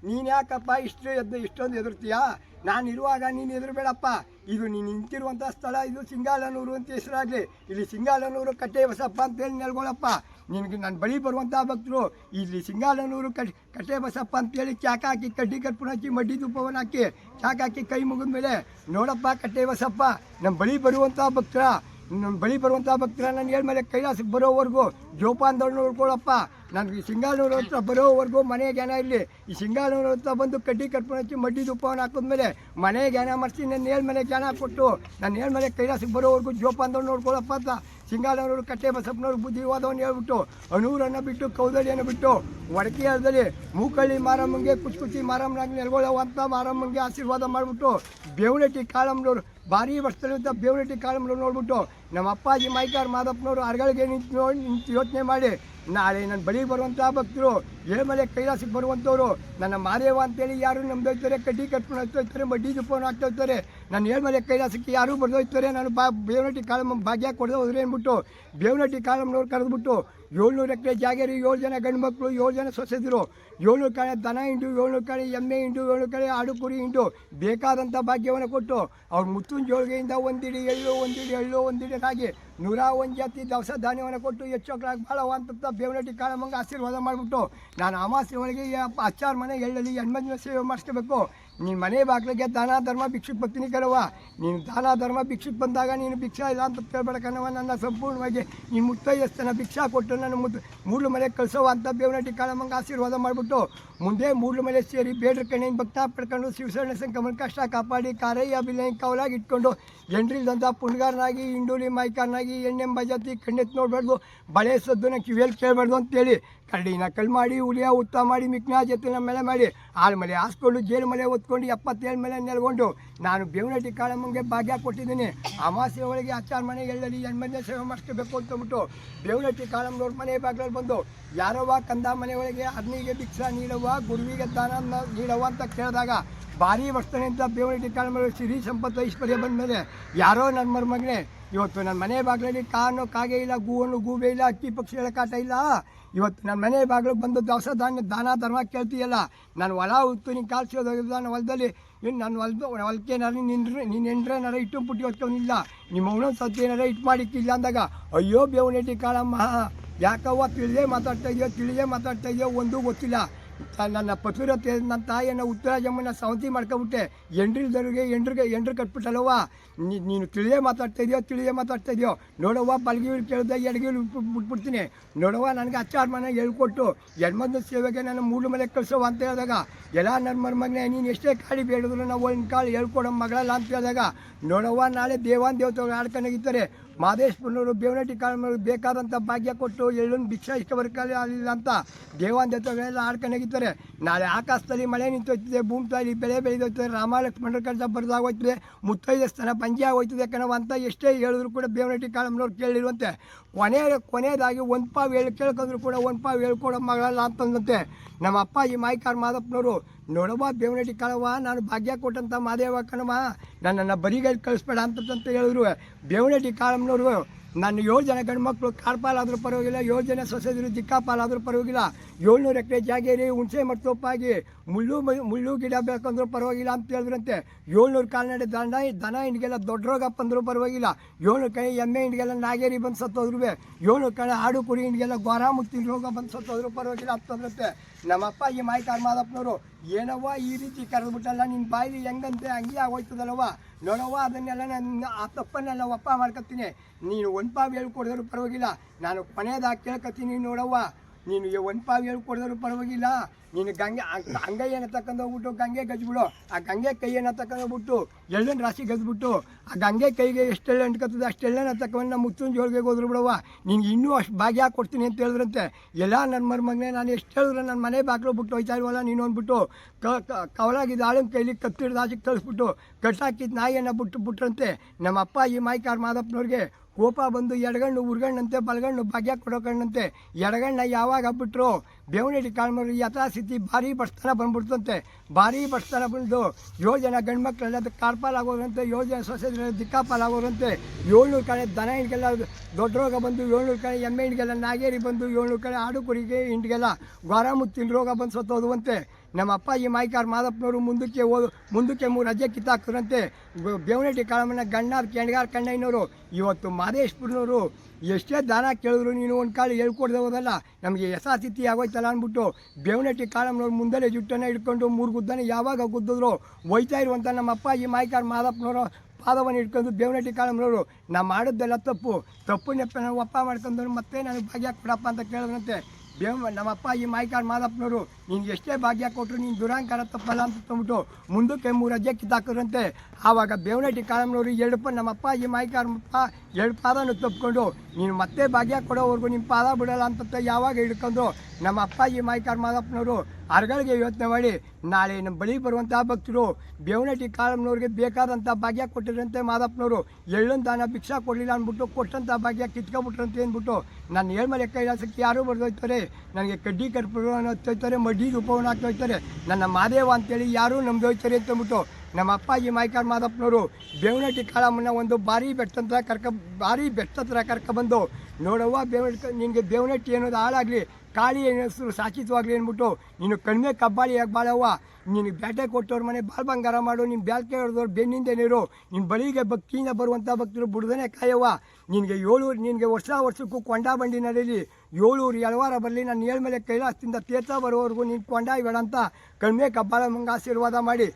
ನೀನು ಯಾಕಪ್ಪ ಇಷ್ಟು ಎದ್ದು ಇಷ್ಟೊಂದು ಎದುರ್ತೀಯಾ ನಾನು ಇರುವಾಗ ನೀನು ಎದುರುಬೇಡಪ್ಪ ಇದು ನೀನು ನಿಂತಿರುವಂಥ ಸ್ಥಳ, ಇದು ಸಿಂಗಾಲನೂರು ಅಂತ ಹೆಸರಾಗಲಿ. ಇಲ್ಲಿ ಸಿಂಗಾಲನೂರು ಕಟ್ಟೆ ಬಸಪ್ಪ ಅಂತೇಳಿ ನೆಲ್ಗೊಳಪ್ಪ. ನಿನಗೆ ನನ್ನ ಬಳಿ ಬರುವಂಥ ಭಕ್ತರು, ಇಲ್ಲಿ ಸಿಂಗಾಲನೂರು ಕಟ್ ಕಟ್ಟೆ ಬಸಪ್ಪ ಅಂತೇಳಿ ಚಾಕ ಹಾಕಿ, ಕಡ್ಡಿ ಕರ್ಪುಣ ಹಚ್ಚಿ, ಮಡ್ಡಿ ಧೂಪವನ್ನು ಹಾಕಿ, ಚಾಕ ಹಾಕಿ ಕೈ ಮುಗಿದ ಮೇಲೆ ನೋಡಪ್ಪ ಕಟ್ಟೆ ಬಸಪ್ಪ ನಮ್ಮ ಬಳಿ ಬರುವಂಥ ಭಕ್ತರ ನಮ್ಮ ಬಳಿ ಬರುವಂಥ ಭಕ್ತರ ನಾನು ಹೇಳ್ಮೇಲೆ ಕೈಲಾಸಕ್ಕೆ ಬರೋವರೆಗೂ ಜೋಪಾನದವ್ರು ನೋಡ್ಕೊಳ್ಳಪ್ಪ ನನಗೆ ಸಿಂಗಾಲೂರು ಹತ್ರ ಬರೋವರೆಗೂ ಮನೆ ಜ್ಞಾನ ಇರಲಿ. ಈ ಸಿಂಗಾಲೂರು ಹತ್ರ ಬಂದು ಕಡ್ಡಿ ಕಟ್ಕೊಂಡು ಹಚ್ಚಿ ಮಡ್ಡಿ ಹಾಕಿದ ಹಾಕಿದ್ಮೇಲೆ ಮನೆ ಜ್ಞಾನ ಮಾಡಿಸಿ ನನ್ನ ಹೇಳ್ಮೇಲೆ ಜ್ಞಾನ ಕೊಟ್ಟು ನನ್ನ ಮನೆ ಕೈಲಾಸಕ್ಕೆ ಬರೋವರೆಗೂ ಜೋಪಾನದವ್ರು ನೋಡ್ಕೊಳ್ಳಪ್ಪ ಅಂತ ಸಿಂಗಾಲೂರು ಕಟ್ಟೆ ಬಸಪ್ಪನವ್ರು ಬುದ್ಧಿವಾದವನ್ನು ಹೇಳ್ಬಿಟ್ಟು ಅನೂರನ್ನು ಬಿಟ್ಟು ಕೌದಳಿಯನ್ನು ಬಿಟ್ಟು ಒಡಕೆ ಹರದಲ್ಲಿ ಮೂಕಳ್ಳಿ ಮಾರಮ್ಮಂಗೆ ಕುಚ್ ಕುಚಿ ಮಾರಮ್ಮನಾಗಿ ನೆಲ್ಗೊಳ್ಳೋ ಅಂತ ಮಾರಮ್ಮಂಗೆ ಆಶೀರ್ವಾದ ಮಾಡಿಬಿಟ್ಟು ಬೇವನಟ್ಟಿ ಕಾಳಮ್ಮನವ್ರು ಭಾರಿ ವರ್ಷದಲ್ಲಿದ್ದ ಬೇವನಟ್ಟಿ ಕಾಳಮ್ಮನವ್ರು ನೋಡ್ಬಿಟ್ಟು ನಮ್ಮ ಅಪ್ಪಾಜಿ ಮೈಕಾರ್ ಮಾದಪ್ಪನವರು ಅರಗಳಿಗೆ ನಿಂತು ನೋಡಿ ನಿಂತು ಯೋಚನೆ ಮಾಡಿ ನಾಳೆ ನನ್ನ ಬಳಿ ಬರುವಂಥ ಭಕ್ತರು ಏಳ್ಮಲೆ ಕೈಲಾಸಕ್ಕೆ ಬರುವಂಥವ್ರು ನನ್ನ ಮಾದೇವ ಅಂತೇಳಿ ಯಾರು ನಮ್ದೋಯ್ತಾರೆ ಕಡ್ಡಿ ಕಟ್ಕೊಂಡು ಹೋಗ್ತೋಯ್ತಾರೆ ಬಡ್ಡಿಗೆ ಫೋನ್ ಹಾಕ್ತಾ ಹೋಗ್ತಾರೆ ನನ್ನ ಏಳ್ಮಲೆ ಕೈಲಾಸಕ್ಕೆ ಯಾರೂ ಬರ್ದೋಯ್ತಾರೆ ನಾನು ಬಾ ಬೇವನಟ್ಟಿ ಕಾಲಮ್ಮ ಭಾಗ್ಯ ಕೊಡದೆ ಹೋದ್ರೆ ಅಂದ್ಬಿಟ್ಟು ಬೇವನಟ್ಟಿ ಕಾಲಮ್ಮನವ್ರು ಕರೆದ್ಬಿಟ್ಟು ಏಳ್ನೂರು ಎಕರೆ ಜಾಗರಿ, ಏಳು ಜನ ಗಂಡು ಮಕ್ಕಳು ಏಳು ಜನ ಸೊಸೆದಿರು. ಏಳ್ನೂರು ಕಡೆ ದನ ಇಂಡು ಏಳ್ನೂರು ಕಡೆ ಎಮ್ಮೆ ಇಂಡು ಏಳ್ನೂರು ಕಡೆ ಆಡು ಕುರಿ ಇಂಡು. ಬೇಕಾದಂಥ ಭಾಗ್ಯವನ್ನು ಕೊಟ್ಟು ಅವ್ರು ಮುತ್ತುನ ಜೋಳಿಗೆಯಿಂದ ಒಂದಿಡಿ ಎಳ್ಳು ಒಂದಿಡಿ ಎಳ್ಳು, ಒಂದಿಡಿ ರಾಗಿ. ನೂರ ಒಂದು ಜಾತಿ ದವಸ ಧಾನ್ಯವನ್ನು ಕೊಟ್ಟು ಹೆಚ್ಚೋಕ್ರಾಗಿ ಭಾಳ ಅಂತ ಬೇವನಟ್ಟಿ ಕಾಳಮ್ಮಂಗೆ ಆಶೀರ್ವಾದ ಮಾಡಿಬಿಟ್ಟು ನಾನು ಅಮಾಸೆ ಒಳಗೆ ಅಚ್ಚಾರ ಮನೆ ಎಳ್ಳಲ್ಲಿ ಹೆಣ್ಮಜ್ನ ಸೇವೆ ಮಾಡಿಸ್ಕೋಬೇಕು. ನೀನು ಮನೆ ಬಾಗಿಲಿಗೆ ದಾನ, ಧರ್ಮ ಭಿಕ್ಷಕ್ಕೆ ಬರ್ತೀನಿ ಕಣವ ನೀನು ದಾನ, ಧರ್ಮ ಭಿಕ್ಷಕ್ಕೆ ಬಂದಾಗ ನೀನು ಭಿಕ್ಷಾ ಇಲ್ಲ ಅಂತ ಕೇಳಬೇಡ ನನ್ನ ಸಂಪೂರ್ಣವಾಗಿ ನೀನು ಮುತ್ತೈದಸ್ತನ ಭಿಕ್ಷಾ ಕೊಟ್ಟು ನನ್ನ ಮುದ್ದು ಮೂಡ್ಲು ಮನೆ ಕಳಿಸೋ ಅಂತ ಬೇವನಟ್ಟಿ ಕಾಳಮ್ಮಂಗೆ ಆಶೀರ್ವಾದ ಮಾಡಿಬಿಟ್ಟು ಮುಂದೆ ಮೂಡ್ಲು ಮಲೆ ಸೇರಿ ಬೇಡ್ರ ಕಣ್ಣಿನ ಭಕ್ತ ಪಡ್ಕೊಂಡು ಶಿವಸರಣ ಸಂಕ್ರಮಣ ಕಷ್ಟ ಕಾಪಾಡಿ ಕಾರಯ್ಯ ಬಿಲೆ ಕವಲಾಗಿ ಇಟ್ಕೊಂಡು ಜನರಿಲ್ದಂಥ ಪುಣ್ಗಾರನಾಗಿ ಇಂಡೂಲಿ ಮಾಯ್ಕಾರನಾಗಿ ಎಣ್ಣೆ ಜಾತಿ ಕಣ್ಣೆತ್ತು ನೋಡಬಾರ್ದು, ಬಳೆ ಸದ್ದನ್ನ ಕಿವಿಯಲ್ಲಿ ಕೇಳಬಾರ್ದು ಅಂತೇಳಿ ಕರಡಿನ ನಕಲ್ ಮಾಡಿ ಉಳಿಯ ಉತ್ತ ಮಾಡಿ ಮಿಕ್ನ ಜೊತೆ ಮೇಲೆ ಮಾಡಿ ಆಳು ಮಲೆ ಹಾಸ್ಕೊಂಡು ಜೇಲು ಮಲೆ ಹೊತ್ಕೊಂಡು ಎಪ್ಪತ್ತೇಳು ಮೇಲೆ ನೆಲ್ಕೊಂಡು ನಾನು ಬೇವನಟ್ಟಿ ಕಾಳಮ್ಮಂಗೆ ಭಾಗ್ಯ ಕೊಟ್ಟಿದ್ದೀನಿ. ಅಮಾಸೆ ಒಳಗೆ ಅಚ್ಚಾರ ಮನೆ ಎಲ್ಲರಿ ಹೆಣ್ಮನೆ ಸೇವೆ ಮಾಡಿಸ್ಕೋಬೇಕು ಅಂತಂದ್ಬಿಟ್ಟು ಬೇವನಟ್ಟಿ ಕಾಳಮ್ಮನವ್ರ ಮನೆ ಬಾಗಿಲಲ್ಲಿ ಬಂದು ಯಾರವ್ವ ಕಂದ ಮನೆ ಒಳಗೆ ಅಗ್ನಿಗೆ ಭಿಕ್ಷ ನೀಡವ್ವ, ಗುರುವಿಗೆ ದಾನ ನೀಡವ್ವ ಅಂತ ಕೇಳಿದಾಗ ಭಾರಿ ವರ್ಷದಿಂದ ಅಂತ ಬೇವನಟ್ಟಿ ಕಾಳಮ್ಮ ಸಿರಿ ಸಂಪತ್ತು ಐಶ್ವರ್ಯ ಬಂದ ಮೇಲೆ ಯಾರೋ ನನ್ನ ಮರುಮಗನೇ, ಇವತ್ತು ನನ್ನ ಮನೆ ಬಾಗಿಲಲ್ಲಿ ಕಾನು ಕಾಗೆ ಇಲ್ಲ, ಗೂವನ್ನು ಗೂಬೆ ಇಲ್ಲ, ಅಕ್ಕಿ ಪಕ್ಷಿಗಳ ಕಾಟ ಇಲ್ಲ ಇವತ್ತು ನನ್ನ ಮನೆ ಬಾಗಿಲಿಗೆ ಬಂದು ದವಸ ಧಾನ್ಯ ದಾನ ಧರ್ಮ ಕೇಳ್ತೀಯಲ್ಲ? ನಾನು ಹೊಲ ಉತ್ತು ನೀನು ಕಾಲ್ಸೋದು ನನ್ನ ಹೊಲದಲ್ಲಿ. ಇನ್ನು ನನ್ನ ಹೊಲದು ಹೊಲಕ್ಕೆ ನಾನು ನಿನ್ನ ನೀನು ಎಂಡ್ರೆ ನರ ಇಟ್ಟು ಪುಟ್ಟಿ ಹೊತ್ಕೊಂಡಿಲ್ಲ ನಿಮ್ಮ ಅವನೊಂದು ಸದ್ದು ಏನಾರ ಇಟ್ಟು ಮಾಡಿಕ್ಕಿಲ್ಲ ಅಂದಾಗ, ಅಯ್ಯೋ ಬೇವನೇಟಿ ಕಾಳಮ್ಮ, ಯಾಕವ್ವ ತಿಳಿದೇ ಮಾತಾಡ್ತಾ ಇದೆಯೋ ತಿಳಿದೇ ಮಾತಾಡ್ತಾ ಇದೆಯೋ ಒಂದೂ ಗೊತ್ತಿಲ್ಲ. ನನ್ನ ಪತಿರತೆ ನನ್ನ ತಾಯಿಯನ್ನು ಉತ್ತರಾಜಮ್ಮನ ಸವಂತಿ ಮಾಡ್ಕೊಬಿಟ್ಟೆ ಎಂಡ್ರಿಲ್ದವ್ರಿಗೆ ಎಂಡ್ರಿಗೆ ಎಂಡ್ರು ಕಟ್ಬಿಟ್ಟಲ್ಲವ್ವ. ನೀನು ತಿಳಿಯೇ ಮಾತಾಡ್ತಾ ಇದೆಯೋ, ತಿಳಿಯೇ ಮಾತಾಡ್ತಾ ಇದೆಯೋ. ನೋಡವ್ವ, ಬಲ್ಗಿವ್ರು ಕೇಳಿದೆ ಎಡಗಿವ್ರು ಬಿಟ್ಬಿಡ್ತೀನಿ ನೋಡವ್ವ, ನನಗೆ ಅಚ್ಚಾರ ಮನೆ ಹೇಳ್ಕೊಟ್ಟು ಹೆಣ್ಮದ್ನ ಸೇವೆಗೆ ನಾನು ಮೂರು ಮನೆ ಕಳಿಸೋವ ಅಂತ ಹೇಳಿದಾಗ, ಎಲ್ಲ ನನ್ನ ಮರ್ಮಗನೆ, ನೀನು ಎಷ್ಟೇ ಕಾಳಿ ಬೇಡಿದ್ರು ನಾವು ಒಂದು ಕಾಳು ಹೇಳ್ಕೊಡೋ ಮಗಳಲ್ಲ ಅಂತ ಹೇಳಿದಾಗ, ನೋಡವ್ವ, ನಾಳೆ ದೇವಾನ್ ದೇವತೆಗಳು ಆಡ್ಕೊಂಡಾಗಿದ್ದಾರೆ ಮಾದೇಶ್ವರನವರು ಬೇವನಟ್ಟಿ ಕಾಳಮ್ಮನವ್ರು ಬೇಕಾದಂಥ ಭಾಗ್ಯ ಕೊಟ್ಟು ಎಲ್ಲೊಂದು ಭಿಕ್ಷ ಇಷ್ಟ ಇಷ್ಟವರೆಕಾಲ ಆಗಲಿಲ್ಲ ಅಂತ ದೇವಾನ್ ಆಡ್ಕೊಂಡು ಹೋಗಿದ್ದಾರೆ. ನಾಳೆ ಆಕಾಶದಲ್ಲಿ ಮಳೆ ನಿಂತೋಯ್ತದೆ, ಭೂಮಿ ತಾಯಿ ಬೆಳೆ ಬೆಳೆದೋಗ್ತದೆ ರಾಮಲಕ್ಷ್ಮಣರ ಕೆಲಸ ಬರೆದಾಗೋಯ್ತದೆ, ಮುತ್ತೈದ ಸ್ಥಾನ ಪಂಜೆ ಆಗೋಯ್ತದೆ ಕಣವ ಅಂತ ಎಷ್ಟೇ ಹೇಳಿದ್ರು ಕೂಡ ಬೇವನಟ್ಟಿ ಕಾಳಮ್ಮನವ್ರು ಕೇಳಿರುವಂತೆ. ಕೊನೆ ಕೊನೆಯದಾಗಿ ಒಂದು ಪಾವು ಹೇಳಿ ಕೇಳ್ಕೊಂಡ್ರು ಕೂಡ ಒಂದು ಪಾವು ಹೇಳ್ಕೊಡೋ ಮಗಳಲ್ಲ ಅಂತಂದಂತೆ. ನಮ್ಮ ಅಪ್ಪಾಜಿ ಮಾಯ್ಕಾರ್ ಮಾದಪ್ಪನವರು ನೋಡವ್ವ ಬೇವನಟ್ಟಿ ಕಾಳವ್ವ, ನಾನು ಭಾಗ್ಯ ಕೊಟ್ಟಂಥ ಮಾದೇವ ಕಣವ ನನ್ನನ್ನು ಬರಿಗೈಲಿ ಕಳಿಸ್ಬೇಡ ಅಂತಂತ ಹೇಳಿದ್ರು. ಬೇವನಟ್ಟಿ ಕಾಳಮ್ಮನವರು ನನ್ನ ಏಳು ಜನ ಗಂಡು ಮಕ್ಕಳು ಕಾರ್ಪಾಲಾದರೂ ಪರವಾಗಿಲ್ಲ ಏಳು ಜನ ಸೊಸೆದಿರು ದಿಕ್ಕಾಪಾಲಾದರೂ ಪರವಾಗಿಲ್ಲ. ಏಳ್ನೂರು ಎಕರೆ ಜಾಗೇರಿ ಹುಣಸೆ ಮರ್ತೊಪ್ಪಾಗಿ ಮುಳ್ಳು ಮ- ಮುಳ್ಳು ಗಿಡ ಬೇಕಂದ್ರೂ ಪರವಾಗಿಲ್ಲ ಅಂತ ಹೇಳಿದ್ರಂತೆ. ಏಳ್ನೂರು ಕಾಲ್ನಡೆ ದನ ದನ ಹಿಂಡಿಗೆಲ್ಲ ದೊಡ್ಡ ರೋಗ ಬಂದರೂ ಪರವಾಗಿಲ್ಲ. ಏಳ್ನೂರು ಕೈ ಎಮ್ಮೆ ಹಿಂಡಿಗೆಲ್ಲ ನಾಗೇರಿ ಬಂದು ಸತ್ತೋದ್ರು ಏಳ್ನೂರು ಕಡೆ ಆಡು ಕುರಿ ಹಿಂಡಿಗೆಲ್ಲ ಗೊರ ಮುತ್ತಿನ ರೋಗ ಬಂದು ಸತ್ತೋದ್ರು ಪರವಾಗಿಲ್ಲ ಅಂತಂದ್ರಂತೆ ನಮ್ಮಪ್ಪ ಈ ಮಾಯ್ಕಾರ್ ಮಾದಪ್ಪನವರು, ಏನವ್ವ ಈ ರೀತಿ ಕರೆದ್ಬಿಟ್ಟಲ್ಲ ನಿನ್ನ ಬಾಯಿಲಿ ಹೆಂಗಂತೆ, ಹಂಗೆ ಆಗೋಯ್ತದಲ್ಲವ್ವ? ನೋಡವ್ವ, ಅದನ್ನೆಲ್ಲ ನಾನು ಆ ತಪ್ಪನ್ನೆಲ್ಲ ಒಪ್ಪ ಮಾಡ್ಕೊತೀನಿ ನೀನು ಒಂದು ಪಾವು ಹೇಳ್ಕೊಡಿದ್ರು ಪರವಾಗಿಲ್ಲ. ನಾನು ಕೊನೆಯದಾಗಿ ಕೇಳ್ಕೊತೀನಿ ನೋಡವ್ವ. ನೀನು ಒಂದು ಪಾವು ಹೇಳ್ಕೊಡಿದ್ರು ಪರವಾಗಿಲ್ಲ. ನೀನು ಗಂಗೆ ಗಂಗೆ ಏನ ತಕೊಂಡೋಗ್ಬಿಟ್ಟು ಗಂಗೆ ಗಜ್ಬಿಡು. ಆ ಗಂಗೆ ಕೈ ಏನ ತಕ್ಕಂದೋಗ್ಬಿಟ್ಟು ಎಳ್ಳನ ರಾಶಿ ಗಜ್ಬಿಟ್ಟು, ಆ ಗಂಗೆ ಕೈಗೆ ಎಷ್ಟೆಲ್ಲ ಅಂಟ್ಕೊತದೆ ಅಷ್ಟೆಲ್ಲನ ತಗೊಂಡು ನಮ್ಮ ಮುತ್ತುನ ಜೋಳಿಗೆ ಹೋದ್ರು ಬಿಡವ್ವ. ನಿನ್ಗೆ ಇನ್ನೂ ಅಷ್ಟು ಭಾಗ್ಯ ಕೊಡ್ತೀನಿ ಅಂತ ಹೇಳಿದ್ರಂತೆ. ಎಲ್ಲ ನನ್ನ ಮರ್ಮಗನೆ, ನಾನು ಎಷ್ಟು ಹೇಳಿದ್ರೆ ನನ್ನ ಮನೆ ಬಾಗಿಲು ಬಿಟ್ಟು ಹೋಯ್ತಾ ಇಲ್ವಲ್ಲ ನೀನು ಅಂದ್ಬಿಟ್ಟು ಕವಲಾಗಿದ್ದ ಆಳಿನ ಕೈಲಿ ಕತ್ತಿಡ್ದು ಆಚೆಗೆ ಕಳಿಸ್ಬಿಟ್ಟು ಕಟ್ಟಾಕಿದ್ದು ನಾಯಿಯನ್ನು ಬಿಟ್ಟು ಬಿಟ್ರಂತೆ. ನಮ್ಮ ಅಪ್ಪ ಈ ಮಾಯ್ಕಾರ ಮಾದಪ್ಪನವ್ರಿಗೆ ಕೋಪ ಬಂದು ಎಡಗಣ್ಣು, ಉರ್ಗಣ್ಣಂತೆ, ಬಲಗಣ್ಣು, ಭಾಗ್ಯ ಕೊಡೋಕಣ್ಣಂತೆ. ಎಡಗಣ್ಣ ಯಾವಾಗ ಬಿಟ್ಟರು ಬೇವನಹಳ್ಳಿ ಕಾಳ್ಮರಿ ಯಥಾಸ್ಥಿತಿ ಭಾರಿ ಬಡ್ಸ್ತಾನ ಬಂದ್ಬಿಡ್ತಂತೆ. ಭಾರಿ ಬಡ್ಸ್ತಾನ ಬಂದು ಏಳು ಜನ ಗಂಡು ಮಕ್ಕಳೆಲ್ಲ ಕಾರ್ಪಾಲಾಗೋರಂತೆ ಏಳು ಜನ ಸೊಸೆ ದಿಕ್ಕಾಪಾಲಾಗೋರಂತೆ. ಏಳ್ನೂರು ಕಡೆ ದನ ಹಿಂಡ್ಗೆಲ್ಲ ದೊಡ್ಡ ರೋಗ ಬಂದು ಏಳ್ನೂರು ಕಡೆ ಎಮ್ಮೆ ಹಿಂಡ್ಗೆಲ್ಲ ನಾಗೇರಿ ಬಂದು ಏಳ್ನೂರು ಕಡೆ ಆಡು ಕುರಿಗೆ ಹಿಂಡ್ಗೆಲ್ಲ ಗೋರ ಮುತ್ತಿನ ರೋಗ ಬಂದು ಸತ್ತೋದುವಂತೆ. ನಮ್ಮ ಈ ಮಾಯ್ಕಾರ್ ಮಾದಪ್ಪನವರು ಮುಂದಕ್ಕೆ ಓದು, ಮುಂದಕ್ಕೆ ಮೂರು ರಜೆ ಕಿತ್ತಾಕ್ತಾರಂತೆ ಬೇವನಟ್ಟಿ ಕಾಳಮ್ಮನ ಗಣ್ಣಾರ್ ಕೆಣಗಾರ್ ಕಣ್ಣಯ್ಯನವರು, ಇವತ್ತು ಮಾದೇಶ್ಪುರನವರು ಎಷ್ಟೇ ದಾನ ಕೇಳಿದ್ರು ನೀನು ಒಂದು ಕಾಳು ಹೇಳ್ಕೊಡ್ದೆ ಹೋದಲ್ಲ, ನಮಗೆ ಯಥಾಸ್ಥಿತಿ ಆಗೋಯ್ತಲ್ಲ ಅಂದ್ಬಿಟ್ಟು ಬೇವನಟ್ಟಿ ಕಾಳಮ್ಮನವ್ರು ಮುಂದಲೇ ಜುಟ್ಟನ್ನು ಹಿಡ್ಕೊಂಡು ಮೂರು ಗುದ್ದನೆ ಯಾವಾಗ ಗುದ್ದಿದ್ರು ಒಯ್ತಾ ಇರುವಂಥ ನಮ್ಮ ಅಪ್ಪ ಈ ಮಾಯ್ಕಾರ್ ಮಾದಪ್ಪನವರು ಪಾದವನ್ನು ಇಟ್ಕೊಂಡು ಬೇವನಟ್ಟಿ ಕಾಳಮ್ಮನವರು, ನಾ ಮಾಡಿದ್ದೆಲ್ಲ ತಪ್ಪು ತಪ್ಪು ನೆಪ್ಪ ನಾವು ಅಪ್ಪ ಮಾಡ್ಕೊಂಡವ್ರು ಮತ್ತೆ ನನಗೆ ಭಾಗ್ಯ ಕೊಡಪ್ಪ ಅಂತ ಕೇಳಿದ್ರಂತೆ. ಬೇವ ನಮ್ಮಪ್ಪ ಈ ಮಾಯ್ಕಾರ್ ಮಾದಪ್ಪನವರು ನಿನ್ಗೆ ಎಷ್ಟೇ ಭಾಗ್ಯ ಕೊಟ್ಟರು ನೀನು ದುರಾಂಕಾರ ತಪ್ಪಲ್ಲ ಅಂತ ತಂದ್ಬಿಟ್ಟು ಮುಂದಕ್ಕೆ ಮೂರು ಅಜ್ಜೆ ಕಿತ್ತಾಕರಂತೆ. ಆವಾಗ ಬೇವನಟ್ಟಿ ಕಾಲಂನವರು ಎರಡು ಪ ನಮ್ಮಪ್ಪ ಈ ಮಾಯ್ಕಾರ್ ಪ ಎರಡು ಪಾದನು ತಪ್ಪಿಕೊಂಡು ನೀನು ಮತ್ತೆ ಭಾಗ್ಯ ಕೊಡೋವರೆಗೂ ನಿಮ್ಮ ಪಾದ ಬಿಡಲ್ಲ ಅಂತ ಯಾವಾಗ ಹಿಡ್ಕೊಂಡು ನಮ್ಮ ಅಪ್ಪ ಈ ಮಾಯ್ಕಾರ್ ಮಾದಪ್ಪನವರು ಅರ್ಗಳಿಗೆ ಯೋಚನೆ ಮಾಡಿ, ನಾಳೆ ನಮ್ಮ ಬಳಿ ಬರುವಂಥ ಭಕ್ತರು ಬೇವನಟ್ಟಿ ಕಾಳಮ್ನವ್ರಿಗೆ ಬೇಕಾದಂಥ ಭಾಗ್ಯ ಕೊಟ್ಟಿರಂತೆ ಮಾದಪ್ಪನವರು. ಎಳ್ಳೊಂದು ದಾನ ಭಿಕ್ಷಾ ಕೊಡಲಿಲ್ಲ ಅಂದ್ಬಿಟ್ಟು ಕೊಟ್ಟಂಥ ಭಾಗ್ಯ ಕಿತ್ಕೊಬಿಟ್ರಂತೆ ಅಂದ್ಬಿಟ್ಟು ನಾನು ಏಳ್ಮಲೆ ಕೈಲಾಸಕ್ಕೆ ಯಾರೂ ಬರ್ದೋಯ್ತಾರೆ? ನನಗೆ ಕಡ್ಡಿ ಕರ್ಪೂರ ಹತ್ತೋಯ್ತಾರೆ ಬಡ್ಡಿ ಉಪವನ ಹಾಕಿ ಹೋಗ್ತಾರೆ ನನ್ನ ಮಾದೇವ ಅಂತೇಳಿ ಯಾರು ನಮ್ದು ಹೋಗ್ತಾರೆ ಅಂತ ಅಂದ್ಬಿಟ್ಟು ನಮ್ಮ ಅಪ್ಪಾಜಿ ಮೈಕಾರ್ ಮಾದಪ್ಪನವರು ಬೇವನಟ್ಟಿ ಕಾಳಮ್ಮನ ಒಂದು ಭಾರಿ ಬೆಟ್ಟ ಕರ್ಕ, ಭಾರಿ ಬೆಟ್ಟ ಹತ್ರ ಕರ್ಕೊಬಂದು ನೋಡವ್ವ ಬೇವ ನಿನಗೆ ಬೇವನಟ್ಟಿ ಅನ್ನೋದು ಹಾಳಾಗಲಿ, ಕಾಳಿ ಹೆಸರು ಸಾಚಿತವಾಗಲಿ ಅಂದ್ಬಿಟ್ಟು, ನೀನು ಕಡಿಮೆ ಕಬ್ಬಾಳಿಯಾಗಿ ಬಾಳವ್ವ ನಿನಗೆ ಬೇಟೆ ಕೊಟ್ಟವ್ರ ಮನೆ ಬಾಲ್ ಬಂಗಾರ ಮಾಡು ನಿನ್ನ ಬ್ಯಾಲ್ಕೆ ಹೊಡೆದವ್ರು ಬೆನ್ನಿಂದ ನೀರು ನಿನ್ನ ಬಳಿಗೆ ಭಕ್ತಿಯಿಂದ ಬರುವಂಥ ಭಕ್ತರು ಬುಡ್ದನೇ ಕಾಯವ್ವ. ನಿನಗೆ ಏಳೂರು, ನಿನಗೆ ವರ್ಷ ವರ್ಷಕ್ಕೂ ಕೊಂಡ ಬಂಡಿ ನಡೀಲಿ. ಏಳೂರು ಎಳವಾರ ಬರಲಿ ನಾನು ಏಳ್ಮೇಲೆ ಕೈಲಾಸದಿಂದ ತೀರ್ಥ ಬರೋವರೆಗೂ ನೀನು ಕೊಂಡ ಬೇಡ ಅಂತ ಕಣ್ಮೆ ಕಬ್ಬಾಳ ಮಂಗ ಆಶೀರ್ವಾದ ಮಾಡಿ.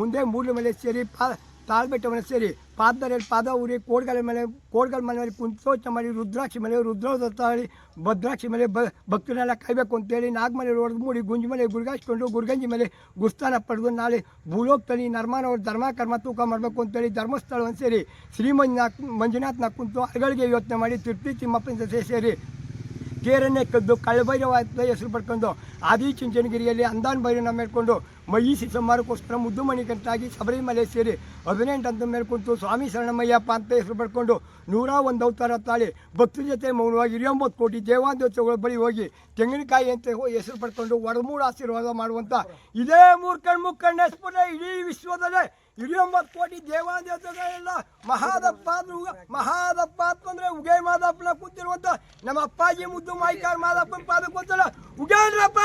ಮುಂದೆ ಮೂರು ಮೇಲೆ ಸೇರಿ ಪಾ ತಾಳ್ಬೆಟ್ಟವನ್ನ ಸೇರಿ. ಪಾದದಲ್ಲಿ ಪಾದ ಊರಿ ಕೋಡ್ಗಳ ಮೇಲೆ, ಕೋಡ್ಗಳ ಮನೆಯಲ್ಲಿ ಕುಂತೋಚ ಮಾಡಿ, ರುದ್ರಾಕ್ಷಿ ಮೇಲೆ ರುದ್ರೋದತ್ತ ಹೇಳಿ, ಭದ್ರಾಕ್ಷಿ ಮೇಲೆ ಬ ಭಕ್ತರೆಲ್ಲ ಕಾಯಬೇಕು ಅಂತೇಳಿ, ನಾಗಮಲೆ ಹೊಡೆದು ಮೂಡಿ, ಗುಂಜಿ ಮೇಲೆ ಗುರ್ಗಾಯಿಸ್ಕೊಂಡು ಗುರ್ಗಂಜಿ ಮೇಲೆ ಗುಸ್ತಾನ ಪಡೆದು ನಾಳೆ ಭೂಲೋಕದಲ್ಲಿ ನರ್ಮಾನವ್ರ ಧರ್ಮ, ಕರ್ಮ, ತೂಕ ಮಾಡಬೇಕು ಅಂತೇಳಿ ಧರ್ಮಸ್ಥಳವನ್ನು ಸೇರಿ ಶ್ರೀ ಮಂಜುನಾಥ್ ಮಂಜುನಾಥ್ನ ಕುಂತು ಅರಗಳಿಗೆ ಯೋಚನೆ ಮಾಡಿ ತಿರುಪತಿ ತಿಮ್ಮಪ್ಪನ ಜೊತೆ ಸೇರಿ ಕೇರನ್ನೇ ಕದ್ದು ಕಳ್ಳಭೈರವ ಹೆಸರು ಪಡ್ಕೊಂಡು ಆದಿ ಚುಂಚನಗಿರಿಯಲ್ಲಿ ಅಂದಾನ್ ಭೈರವನ ಮೇಲ್ಕೊಂಡು ಮೈಯಿಸಿ ಸಂಹಾರಕ್ಕೋಸ್ಕರ ಮುದ್ದು ಮಣಿಕಂತಾಗಿ ಶಬರಿಮಲೆ ಸೇರಿ ಹದಿನೆಂಟು ಅಂತ ಮೇಲ್ಕೊಂತು ಕುಂತು ಸ್ವಾಮಿ ಶರಣಮಯ್ಯಪ್ಪ ಅಂತ ಹೆಸರು ಪಡ್ಕೊಂಡು ನೂರ ಒಂದು ಅವತಾರ ತಾಳಿ ಭಕ್ತರ ಜೊತೆ ಮೌನವಾಗಿ ಹಿರಿಯೊಂಬತ್ತು ಕೋಟಿ ದೇವಾದೇವತೆಗಳ ಬಳಿ ಹೋಗಿ ತೆಂಗಿನಕಾಯಿ ಅಂತ ಹೆಸರು ಪಡ್ಕೊಂಡು ಒಡಮೂಡು ಆಶೀರ್ವಾದ ಮಾಡುವಂಥ ಇದೇ ಮೂರು ಕಣ್ಣು ಮುಕ್ಕಣ್ಣೆಸ್ಪುರ ಇಡೀ ವಿಶ್ವದಲ್ಲೇ ಹಿರಿಯೊಂಬತ್ತು ಕೋಟಿ ದೇವಾದೇವತೆಗಳೆಲ್ಲ ಮಹಾದಪ್ಪ ಅಂದ್ರೆ ಉಗ- ಮಹಾದಪ್ಪ ಅಂದ್ರೆ ಉಗೇ ಮಾದಪ್ಪನ ಕೂತಿರುವಂತ ನಮ್ಮ ಅಪ್ಪಾಜಿ ಮುದ್ದು ಮಾಯಿಕಾರ ಮಾದಪ್ಪನ ಪಾದ ಕೂತಲ್ಲ. ಉಗೇಂದ್ರಪ್ಪ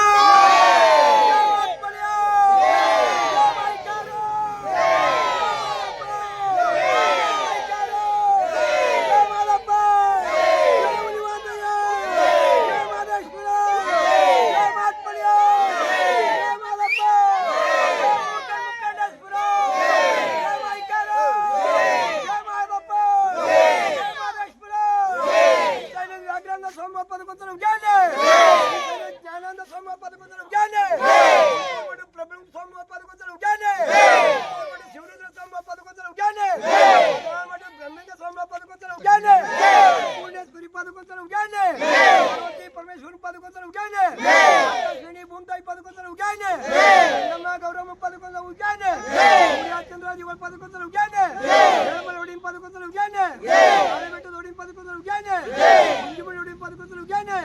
పథకాలు ఉగానే లక్ష్మి భూమితాయి పథకాలు ఉగానే ఎల్లమ్మ గౌరమ్మ పథకాలు ఉగానే చంద్రాజీవ పథకాలు ఉగానే ఒడిన పథకాలు ఉగానే ఆడబెట్టదు ఒడిన పథకాలు ఉగానే ఇంజిమని ఒడిన పథకాలు ఉగానే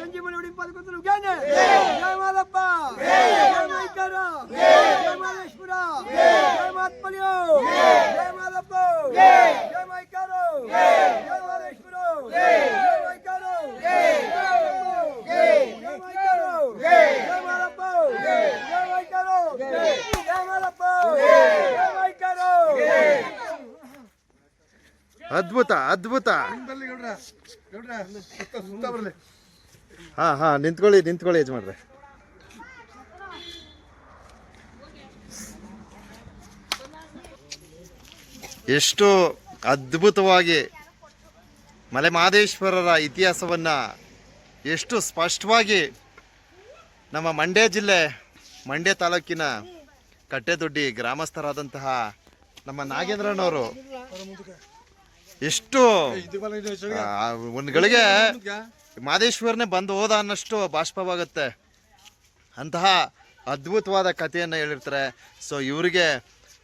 సంజీవని ఒడిన పథకాలు ఉగానే జయ మాలప్ప జయ మైకారా జయ మహేశ్వరా జయ మాత్మల్యో జయ మాలప్ప జయ మైకారో జయ మహేశ్వరో జయ మైకారో జయ ಅದ್ಭುತ ಅದ್ಭುತ. ಹಾ ಹಾ ನಿಂತ್ಕೊಳ್ಳಿ ನಿಂತ್ಕೊಳ್ಳಿ ಯಜಮಾನ್ರೆ. ಎಷ್ಟು ಅದ್ಭುತವಾಗಿ ಮಲೆ ಮಹದೇಶ್ವರರ ಇತಿಹಾಸವನ್ನು ಎಷ್ಟು ಸ್ಪಷ್ಟವಾಗಿ ನಮ್ಮ ಮಂಡ್ಯ ಜಿಲ್ಲೆ, ಮಂಡ್ಯ ತಾಲೂಕಿನ ಕಟ್ಟೆದೊಡ್ಡಿ ಗ್ರಾಮಸ್ಥರಾದಂತಹ ನಮ್ಮ ನಾಗೇಂದ್ರನವರು ಎಷ್ಟು ಒಂದ್ ಗಳಿಗೆ ಮಾದೇಶ್ವರನೇ ಬಂದು ಹೋದ ಅನ್ನಷ್ಟು ಬಾಷ್ಪವಾಗುತ್ತೆ. ಅಂತಹ ಅದ್ಭುತವಾದ ಕಥೆಯನ್ನು ಹೇಳಿರ್ತಾರೆ. ಸೊ ಇವರಿಗೆ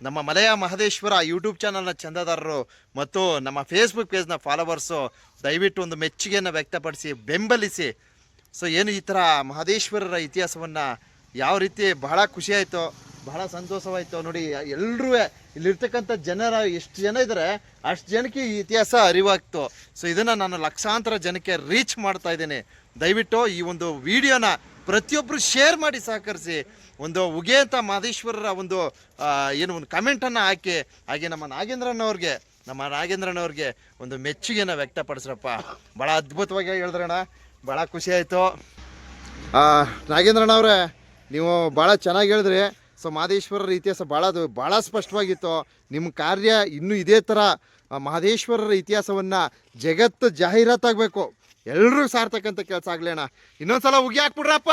ನಮ್ಮ ಮಲಯ ಮಹದೇಶ್ವರ ಯೂಟ್ಯೂಬ್ ಚಾನಲ್ನ ಚಂದಾದಾರರು ಮತ್ತು ನಮ್ಮ ಫೇಸ್ಬುಕ್ ಪೇಜ್ನ ಫಾಲೋವರ್ಸು ದಯವಿಟ್ಟು ಒಂದು ಮೆಚ್ಚುಗೆಯನ್ನು ವ್ಯಕ್ತಪಡಿಸಿ, ಬೆಂಬಲಿಸಿ ಸೊ ಏನು ಈ ಥರ ಮಹದೇಶ್ವರರ ಇತಿಹಾಸವನ್ನು ಯಾವ ರೀತಿ ಬಹಳ ಖುಷಿಯಾಯಿತು ಬಹಳ ಸಂತೋಷವಾಯಿತು ನೋಡಿ ಎಲ್ಲರೂ ಇಲ್ಲಿರ್ತಕ್ಕಂಥ ಜನರ ಎಷ್ಟು ಜನ ಇದ್ದಾರೆ, ಅಷ್ಟು ಜನಕ್ಕೆ ಈ ಇತಿಹಾಸ ಅರಿವಾಗ್ತು. ಸೊ ಇದನ್ನು ನಾನು ಲಕ್ಷಾಂತರ ಜನಕ್ಕೆ ರೀಚ್ ಮಾಡ್ತಾ ಇದ್ದೀನಿ. ದಯವಿಟ್ಟು ಈ ಒಂದು ವಿಡಿಯೋನ ಪ್ರತಿಯೊಬ್ಬರು ಶೇರ್ ಮಾಡಿ ಸಹಕರಿಸಿ. ಒಂದು ಉಗೆ ಅಂತ ಮಹದೇಶ್ವರರ ಒಂದು ಏನು ಒಂದು ಕಮೆಂಟನ್ನು ಹಾಕಿ. ಹಾಗೆ ನಮ್ಮ ನಾಗೇಂದ್ರನವ್ರಿಗೆ ನಮ್ಮ ನಾಗೇಂದ್ರನವ್ರಿಗೆ ಒಂದು ಮೆಚ್ಚುಗೆನ ವ್ಯಕ್ತಪಡಿಸ್ರಪ್ಪ. ಭಾಳ ಅದ್ಭುತವಾಗಿ ಹೇಳಿದ್ರಣ್ಣ. ಭಾಳ ಖುಷಿ ಆಯಿತು. ನಾಗೇಂದ್ರಣ್ಣವ್ರೆ ನೀವು ಭಾಳ ಚೆನ್ನಾಗಿ ಹೇಳಿದ್ರಿ. ಸೊ ಮಹದೇಶ್ವರರ ಇತಿಹಾಸ ಭಾಳ ಭಾಳ ಸ್ಪಷ್ಟವಾಗಿತ್ತು. ನಿಮ್ಮ ಕಾರ್ಯ ಇನ್ನೂ ಇದೇ ಥರ ಮಹದೇಶ್ವರರ ಇತಿಹಾಸವನ್ನು ಜಗತ್ತು ಜಾಹೀರಾತಾಗಬೇಕು ಎಲ್ಲರೂ ಸಾರ್ತಕ್ಕಂಥ ಕೆಲಸ ಆಗಲಿ ಅಣ್ಣ. ಇನ್ನೊಂದ್ಸಲ ಉಗಿ ಹಾಕ್ಬಿಡ್ರಪ್ಪ!